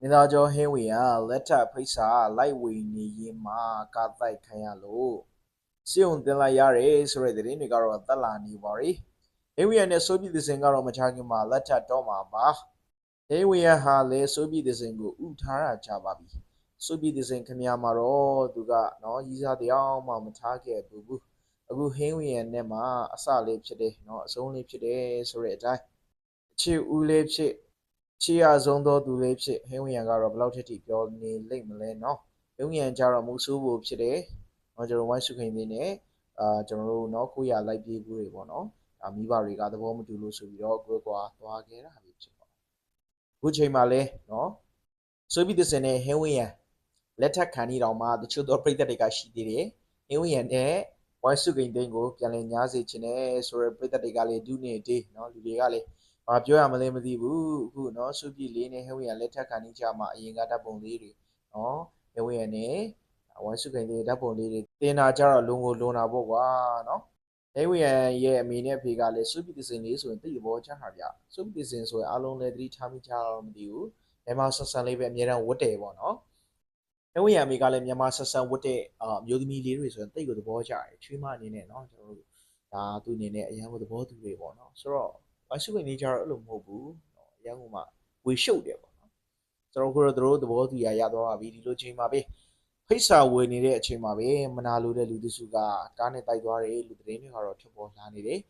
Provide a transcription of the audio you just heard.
မင်းသားကျော်ဟင်းဝေကလက်ထပ်ဖိတ်စာလိုက်ဝေနေရင်မှာကာတိုက်ခံရလို့စီုံတင်လိုက်ရတယ်ဆိုတဲ့သတင်းတွေကတော့တက်လာနေပါရီဟင်းဝေနဲ့ဆိုပြည်သစင်ကတော့မချခင်မှာလက်ထပ်တော့မှာပါဟင်းဝေဟာလည်းဆိုပြည်သစင်ကိုဥထားရကြပါပြီဆိုပြည်သစင်ခမရမှာတော့သူကနော်ရီးစားတရားမှမထားခဲ့ဘူးဘူးအခုဟင်းဝေရဲ့နဲ့မှာအစလေးဖြစ်တယ်နော်အဆုံးလေးဖြစ်တယ်ဆိုတဲ့အတိုင်းအချစ်ဦးလေးဖြစ် ချီရဆုံးသောသူလေးဖြစ်ဟင်းဝင်ရံကတော့ဘယ်လောက်ထက်ထိပြောနေလိမ့်မလဲเนาะဟင်းဝင်ရံကြတော့မူဆိုးဖို့ဖြစ်တယ်เนาะကျွန်တော်ဝိုင်းစုခင်လေးနဲ့အာကျွန်တော်တို့เนาะကိုရလိုက်ပြေးဘူးတွေပေါ့เนาะအာမိဘတွေကသဘောမတူလို့ဆိုပြီးတော့ကိုယ်ကွာသွားခဲ့တာပဲဖြစ်ပါတယ်အခုချိန်မှာလဲเนาะဆိုပြီးတဲ့စင်နဲ့ဟင်းဝင်ရံလက်ထက်ခံနေတော့မှတချို့သောပြည်သက်တွေကရှိသေးတယ်ဟင်းဝင်ရံနဲ့ဝိုင်းစုခင်သိန်းကိုပြန်လည်ညားစေခြင်းနဲ့ဆိုရယ်ပြည်သက်တွေကလည်းဒုနေတေးเนาะလူတွေကလည်း ။ ဘာပြောရမလဲမသိဘူး။အခုเนาะစုပြည်လေးနဲ့ဟဲဝေရလက်ထက်ခံနေကြမှာအရင်ကဓာတ်ပုံလေးတွေเนาะဟဲဝေရနဲ့ဝိုင်းစုခိုင်လေးဓာတ်ပုံလေးတွေတင်တာကြတော့လုံကိုလုံတာပေါ့ကွာเนาะဟဲဝေရရဲ့အမေနဲ့အဖေကလည်းစုပြည်သစင်လေးဆိုရင်တိတ်သဘောချတာဗျ။စုပြည်သစင်ဆိုရင်အားလုံးလည်းသတိထားမိကြတော့မသိဘူး။မြန်မာဆက်ဆန်လေးပဲအများအားဝတ်တယ်ပေါ့เนาะဟဲဝေရအမေကလည်းမြန်မာဆက်ဆန်ဝတ်တဲ့အမျိုးသမီးလေးတွေဆိုရင်တိတ်ကိုသဘောကျတယ်။ချွေးမအနေနဲ့เนาะကျွန်တော်တို့ဒါသူအနေနဲ့အရင်ကသဘောတူတွေပေါ့เนาะဆိုတော့ ဝါရှုပ်နေကြတော့အဲ့လိုမဟုတ်ဘူးနော်ရန်ကုန်မှာဝေရှုပ်တယ်ပေါ့နော်ကျွန်တော်တို့ကတော့တို့သဘောတူရရသွားပါပြီဒီလိုချိန်မှာပဲဖိတ်စာဝေနေတဲ့အချိန်မှာပဲမနာလိုတဲ့လူတစုကကားနဲ့တိုက်သွားတယ်လူသတင်းတွေကတော့ထွက်ပေါ်လာနေတယ်